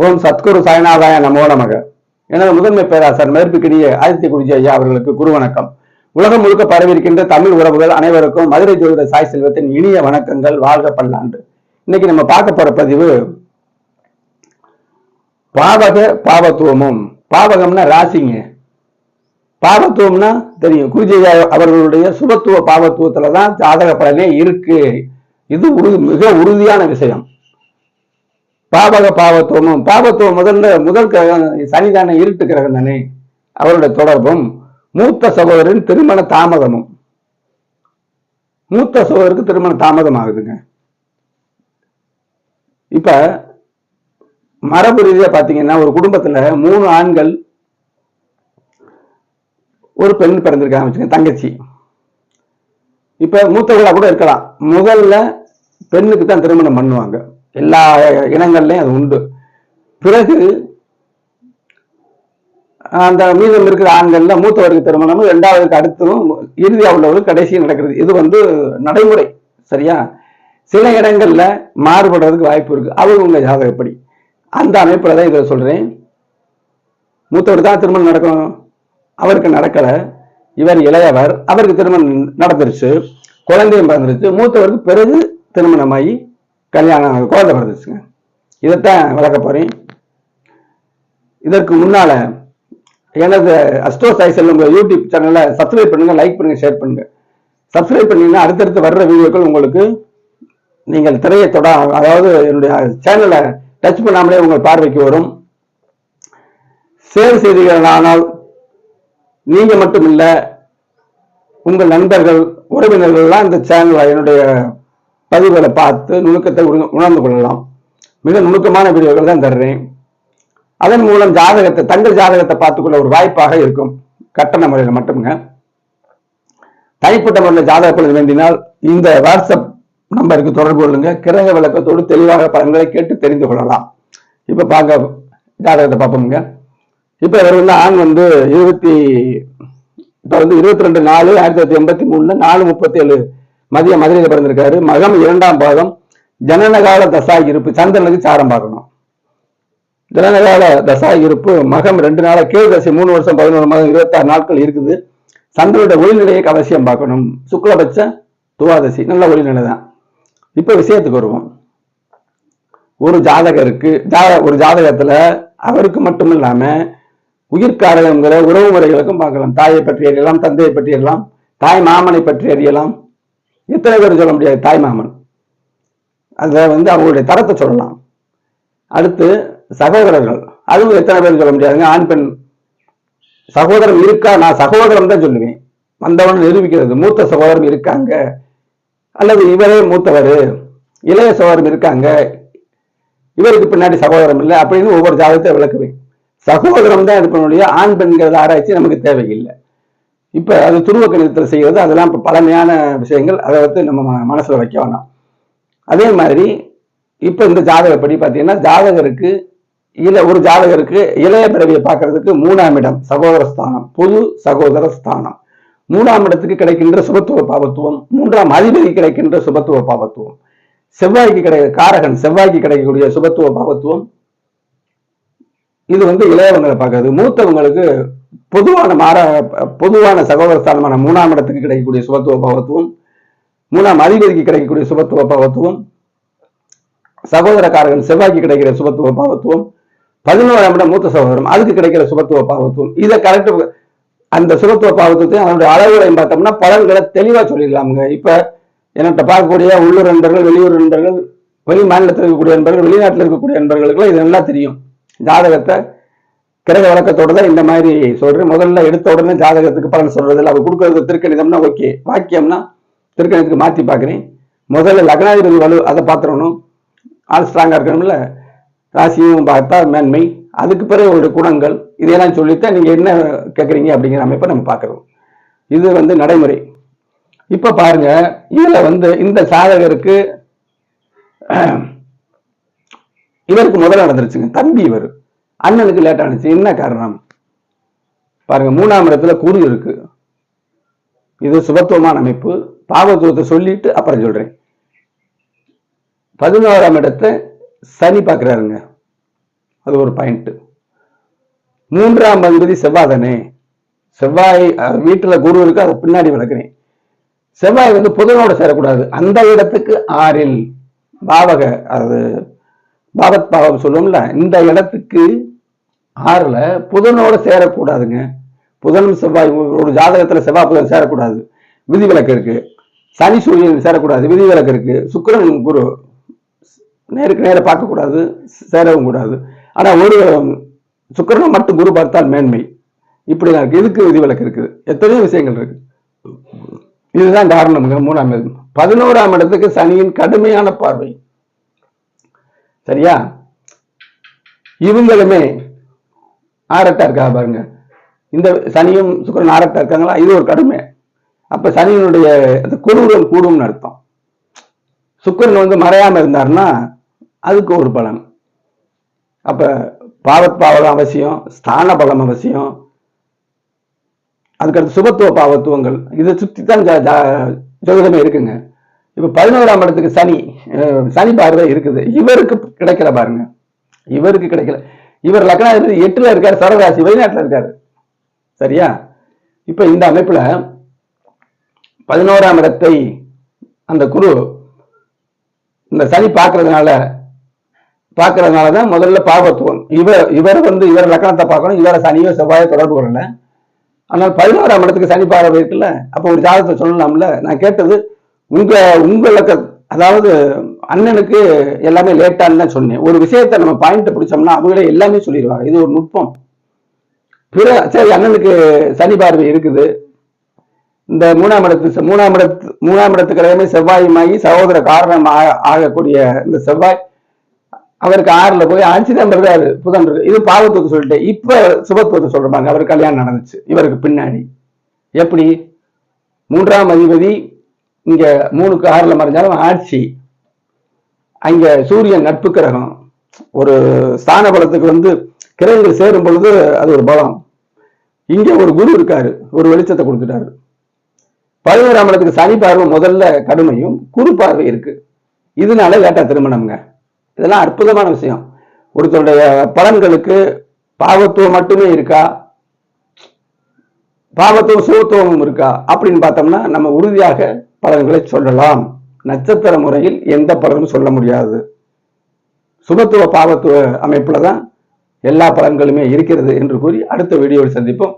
ஓம் சத்குரு சாய்நாதாய நமோ நமக. எனது முதன்மை பேராசர் மேற்பிக்கினிய ஆதித்ய குருஜி ஐயா அவர்களுக்கு குரு வணக்கம். உலகம் முழுக்க பரவியிருக்கின்ற தமிழ் உறவுகள் அனைவருக்கும் மதுரை ஜோதிட சாய் செல்வத்தின் இனிய வணக்கங்கள் வாழ்க பல்லாண்டு. இன்னைக்கு நம்ம பார்க்க போற பதிவு பாவக பாவத்துவமும். பாவகம்னா ராசிங்க. பாவத்துவம்னா தெரியும். குருஜி ஐயா அவர்களுடைய சுபத்துவ பாவத்துவத்துல தான் ஜாதக பலனே இருக்கு. இது உறுதி மிக உறுதியான விஷயம். பாவக பாவத்துவமும் பாவத்துவம் முதல்ல முதல் கிரகம் சனிதான இருட்டு கிரகம் தானே? அவருடைய தொடர்பும் மூத்த சகோதரின் திருமண தாமதமும். மூத்த சகோதரருக்கு திருமண தாமதம் ஆகுதுங்க. இப்ப மரபு ரீதியா பாத்தீங்கன்னா ஒரு குடும்பத்துல மூணு ஆண்கள் ஒரு பெண் பிறந்திருக்காங்க வச்சுக்கோங்க தங்கச்சி. இப்ப மூத்தவர்களா கூட இருக்கலாம். முதல்ல பெண்ணுக்கு தான் திருமணம் பண்ணுவாங்க. எல்லா இனங்கள்லையும் அது உண்டு. பிறகு அந்த மீதம் இருக்கிற ஆண்கள்ல மூத்தவருக்கு திருமணமும் இரண்டாவதுக்கு அடுத்ததும் இறுதியா உள்ளவர்கள் கடைசியும் நடக்கிறது. இது வந்து நடைமுறை சரியா? சில இடங்கள்ல மாறுபடுறதுக்கு வாய்ப்பு இருக்கு. அவங்க ஜாதகப்படி. அந்த அமைப்புல தான் இதை சொல்றேன். மூத்தவர் தான் திருமணம் நடக்கணும். அவருக்கு நடக்கல. இவர் இளையவர். அவருக்கு திருமணம் நடந்துருச்சு. குழந்தையும் பிறந்துருச்சு. மூத்தவருக்கு பிறகு திருமணமாகி கல்யாணம் குழந்தை பிறந்துச்சுங்க. இதைத்தான் விளக்க போறேன். இதற்கு முன்னால எனது அஸ்டோ சாய் செல்லும் யூடியூப் சேனலை சப்ஸ்கிரைப் பண்ணுங்க லைக் பண்ணுங்க ஷேர் பண்ணுங்க. சப்ஸ்கிரைப் பண்ணீங்கன்னா அடுத்தடுத்து வர்ற வீடியோக்கள் உங்களுக்கு நீங்கள் திரையை தொட அதாவது என்னுடைய சேனலை டச் பண்ணாமலே உங்கள் பார்வைக்கு வரும். சேவை செய்திகள் ஆனால் நீங்கள் மட்டும் இல்லை உங்கள் நண்பர்கள் உறவினர்கள்லாம் இந்த சேனலை என்னுடைய பதிவுகளை பார்த்து நுணுக்கத்தை உணர்ந்து கொள்ளலாம். மிக நுணுக்கமான வீடியோக்கள் தான் தர்றேன். அதன் மூலம் ஜாதகத்தை தங்கள் ஜாதகத்தை பார்த்துக்கொள்ள ஒரு வாய்ப்பாக இருக்கும். கட்டண முறையில் மட்டும்ங்க. தனிப்பட்ட முறையில் ஜாதக பலன் வேண்டினால் இந்த வாட்ஸ்அப் நம்பருக்கு தொடர்பு கொள்ளுங்க. கிரக விளக்கத்தோடு தெளிவாக பலன்களை கேட்டு தெரிந்து கொள்ளலாம். இப்ப பார்க்க ஜாதகத்தை பார்ப்போம்ங்க. இப்ப இவர் வந்து ஆண் வந்து இருபத்தி இப்ப வந்து இருபத்தி ரெண்டு நாலு ஆயிரத்தி தொள்ளாயிரத்தி எண்பத்தி மூணுல நாலு முப்பத்தி ஏழு மதிய மதுரையில் பிறந்திருக்காரு. மகம் இரண்டாம் பாகம். ஜனனகால தசா இருப்பு. சந்திரனுக்கு சாரம் பார்க்கணும். ஜனனகால தசா இருப்பு. மகம் ரெண்டு நாளா கீழ் தசை மூணு வருஷம் பதினோரு மாதம் இருபத்தாறு நாட்கள் இருக்குது. சந்திரனுடைய ஒளிநிலையை அவசியம் பார்க்கணும். சுக்லபட்ச துவாதசி. நல்ல ஒளிநிலை தான். இப்போ விஷயத்துக்கு வருவோம். ஒரு ஜாதகருக்கு ஜாத ஒரு ஜாதகத்துல அவருக்கு மட்டும் இல்லாம உயிர்காரகங்கிற உறவு முறைகளுக்கும் பார்க்கலாம். தாயை பற்றி அறியலாம் தந்தையை பற்றி அறியலாம் தாய் மாமனை பற்றி அறியலாம். எத்தனை பேர் சொல்ல முடியாது தாய் மாமன். அதை வந்து அவங்களுடைய தரத்தை சொல்லலாம். அடுத்து சகோதரர்கள். அதுவும் எத்தனை பேர் சொல்ல முடியாதுங்க. ஆண் பெண். சகோதரன் இருக்கா? நான் சகோதரன் தான் சொல்லுவேன். வந்தவன் நிரூபிக்கிறது. மூத்த சகோதரன் இருக்காங்க. அல்லது இவரே மூத்தவர். இளைய சகோதரன் இருக்காங்க. இவருக்கு பின்னாடி சகோதரம் இல்லை அப்படின்னு ஒவ்வொரு ஜாதகத்தை விளக்குவேன். சகோதரம் தான் இருப்பனுடைய ஆண் பெண்கிறது ஆராய்ச்சி நமக்கு தேவையில்லை. இப்ப அது துருவ கணிதத்தில் செய்கிறது அதெல்லாம் இப்ப பழமையான விஷயங்கள் அதை வந்து நம்ம மனசுல வைக்க வேணாம். அதே மாதிரி இப்ப இந்த ஜாதகப்படி பார்த்தீங்கன்னா ஜாதகருக்கு இல்ல ஒரு ஜாதகருக்கு இளைய பிறவியை பார்க்கறதுக்கு மூணாம் இடம் சகோதர ஸ்தானம் பொது சகோதர ஸ்தானம் மூணாம் இடத்துக்கு கிடைக்கின்ற சுபத்துவ பாவத்துவம் மூன்றாம் அதிபதி கிடைக்கின்ற சுபத்துவ பாவத்துவம் செவ்வாய்க்கு கிடை காரகன் செவ்வாய்க்கு கிடைக்கக்கூடிய சுபத்துவ பாவத்துவம் இது வந்து இளையவங்களை பார்க்கறது. மூத்தவங்களுக்கு பொதுவான மாற பொதுவான சகோதர ஸ்தானமான மூணாம் இடத்துக்கு கிடைக்கக்கூடிய சுபத்துவ பாவத்துவம் மூணாம் அதிபதிக்கு கிடைக்கக்கூடிய சுபத்துவ பாவத்துவம் சகோதரக்காரர்கள் செவ்வாய்க்கு கிடைக்கிற சுபத்துவ பாவத்துவம் பதினோராம் இடம் மூத்த சகோதரம் அதுக்கு கிடைக்கிற சுபத்துவ பாவத்துவம். இதை கரெக்ட் அந்த சுபத்துவ பாவத்துவத்தை அதனுடைய அளவுகளையும் பார்த்தோம்னா பலன்களை தெளிவா சொல்லிடலாமுங்க. இப்ப என்கிட்ட பார்க்கக்கூடிய உள்ளூர் நண்பர்கள் வெளியூர் நண்பர்கள் வெளி மாநிலத்தில் இருக்கக்கூடிய நண்பர்கள் வெளிநாட்டில் இருக்கக்கூடிய நண்பர்களுக்குலாம் இது நல்லா தெரியும். ஜாதகத்தை கிரக வழக்கத்தோட தான் இந்த மாதிரி சொல்றேன். முதல்ல எடுத்த உடனே ஜாதகத்துக்கு பலன் சொல்றது அவர் கொடுக்கறது திருக்கணிதம்னா ஓகே. வாக்கியம்னா திருக்கணிதத்துக்கு மாற்றி பார்க்குறேன். முதல்ல லக்னாதிபதி வலு அதை பார்த்துடணும். ஆள் ஸ்ட்ராங்காக இருக்கணும்ல. ராசியும் பார்த்தா மேன்மை. அதுக்கு பிறகு ஒரு குணங்கள். இதையெல்லாம் சொல்லித்தான் நீங்கள் என்ன கேட்குறீங்க அப்படிங்கிற அமைப்பை நம்ம பார்க்குறோம். இது வந்து நடைமுறை. இப்போ பாருங்க இதில் வந்து இந்த சாதகருக்கு இவருக்கு முதல்ல நடந்துருச்சுங்க. தம்பி இவர். அண்ணனுக்கு லேட் ஆனிச்சு. என்ன காரணம்? பாருங்க மூணாம் இடத்துல குரு இருக்கு. இது சுபத்துவமான அமைப்பு. பாவத்துவத்தை சொல்லிட்டு அப்புறம் சொல்றேன். பதினோராம் இடத்தை சனி பார்க்கிறாருங்க. அது ஒரு பாயிண்ட் மூன்றாம் அதிபதி செவ்வாய் தானே செவ்வாய் வீட்டுல குரு இருக்கு? அதை பின்னாடி விளக்குறேன் செவ்வாய் வந்து புதனோட சேரக்கூடாது. அந்த இடத்துக்கு ஆறில் பாவக அது பாவத் பாவம் சொல்லுவோம்ல இந்த இடத்துக்கு ஆறில் புதனோட சேரக்கூடாதுங்க. புதனும் செவ்வாய் ஒரு ஜாதகத்தில் செவ்வாய் புதன் சேரக்கூடாது. விதிவிலக்கு இருக்கு. சனி சூரியன் சேரக்கூடாது. விதிவிலக்கு இருக்கு. சுக்கரன் குரு நேருக்கு நேர பார்க்கக்கூடாது. சேரவும் கூடாது. ஆனால் ஒரு சுக்கிரனை மட்டும் குரு பார்த்தால் மேன்மை. இப்படிதான் இருக்கு. இதுக்கு விதிவிலக்கு இருக்குது. எத்தனையோ விஷயங்கள் இருக்கு. இதுதான் காரணம்ங்க மூணாம் இடம். பதினோராம் இடத்துக்கு சனியின் கடுமையான பார்வை. சரியா? இவங்களுமே ஆரத்தா இருக்கா பாருங்க. இந்த சனியும் சுக்கிரன் ஆரத்தா இருக்காங்களா? இது ஒரு கடுமை. அப்ப சனியினுடைய அந்த கூடும்னு அர்த்தம். சுக்கரன் வந்து மறையாம இருந்தாருன்னா அதுக்கு ஒரு பலன். அப்ப பாவத் பாவகம் அவசியம் ஸ்தான பலம் அவசியம். அதுக்கடுத்து சுபத்துவ பாவத்துவங்கள். இதை சுற்றி தான் ஜா- ஜோதிடமே இருக்குங்க. இப்ப பதினோராம் இடத்துக்கு சனி சனி பார்வை இருக்குது. இவருக்கு கிடைக்கல பாருங்க. இவருக்கு கிடைக்கல. இவர் லக்னாதிபதி எட்டுல இருக்காரு சரராசி வெளிநாட்டுல இருக்காரு. சரியா? இப்ப இந்த அமைப்புல பதினோராம் இடத்தை அந்த குரு இந்த சனி பார்க்கறதுனால பார்க்கறதுனால தான் முதல்ல பாவத்துவம் இவர் இவர் வந்து இவர் லக்கணத்தை பார்க்கணும் இவரை சனியோ செவ்வாயோ தொடர்பு கொள்ளல. ஆனால் பதினோராம் இடத்துக்கு சனி பார்வை இருக்குல்ல அப்போ ஒரு ஜாதகத்தை சொல்லலாம்ல. நான் கேட்டது உங்க உங்களுக்கு அதாவது அண்ணனுக்கு எல்லாமே லேட்டான்னு தான் சொன்னேன். ஒரு விஷயத்த நம்ம பாயிண்ட் பிடிச்சோம்னா அவங்களே எல்லாமே சொல்லிடுவாங்க. இது ஒரு நுட்பம். பிற சரி அண்ணனுக்கு சனி பார்வை இருக்குது. இந்த மூணாம் இடத்து மூணாம் இடத்து மூணாம் இடத்து கிரகமே செவ்வாயுமாகி சகோதர காரணம் ஆக- ஆகக்கூடிய இந்த செவ்வாய் அவருக்கு ஆறுல போய் ஆட்சி தான் புதன் இருக்கு. இது பாவத்துக்கு சொல்லிட்டு இப்ப சுபத்துவத்தை சொல்றாங்க அவருக்கு கல்யாணம் நடந்துச்சு. இவருக்கு பின்னாடி. எப்படி? மூன்றாம் அதிபதி இங்க மூணுக்கு ஆறுல மறைஞ்சாலும் ஆட்சி. அங்க சூரியன் நட்பு கிரகம் ஒரு ஸ்தான பலத்துக்கு வந்து கிரகங்கள் சேரும் பொழுது அது ஒரு பலம். இங்க ஒரு குரு இருக்காரு ஒரு வெளிச்சத்தை கொடுத்துட்டாரு. பதினோராம் இடத்துக்கு சனி பார்வை முதல்ல கடுமையும் குரு பார்வை இருக்கு. இதனால லேட்டா திருமணம்ங்க? இதெல்லாம் அற்புதமான விஷயம். ஒருத்தருடைய பலன்களுக்கு பாவத்துவம் மட்டுமே இருக்கா? பாவத்துவம் சுகத்துவமும் இருக்கா? அப்படின்னு பார்த்தோம்னா நம்ம உறுதியாக பலன்களை சொல்லலாம். நட்சத்திர முறையில் எந்த பலனும் சொல்ல முடியாது. சுபத்துவ பாவத்துவ அமைப்புல தான் எல்லா பலன்களுமே இருக்கிறது என்று கூறி அடுத்த வீடியோவில் சந்திப்போம்.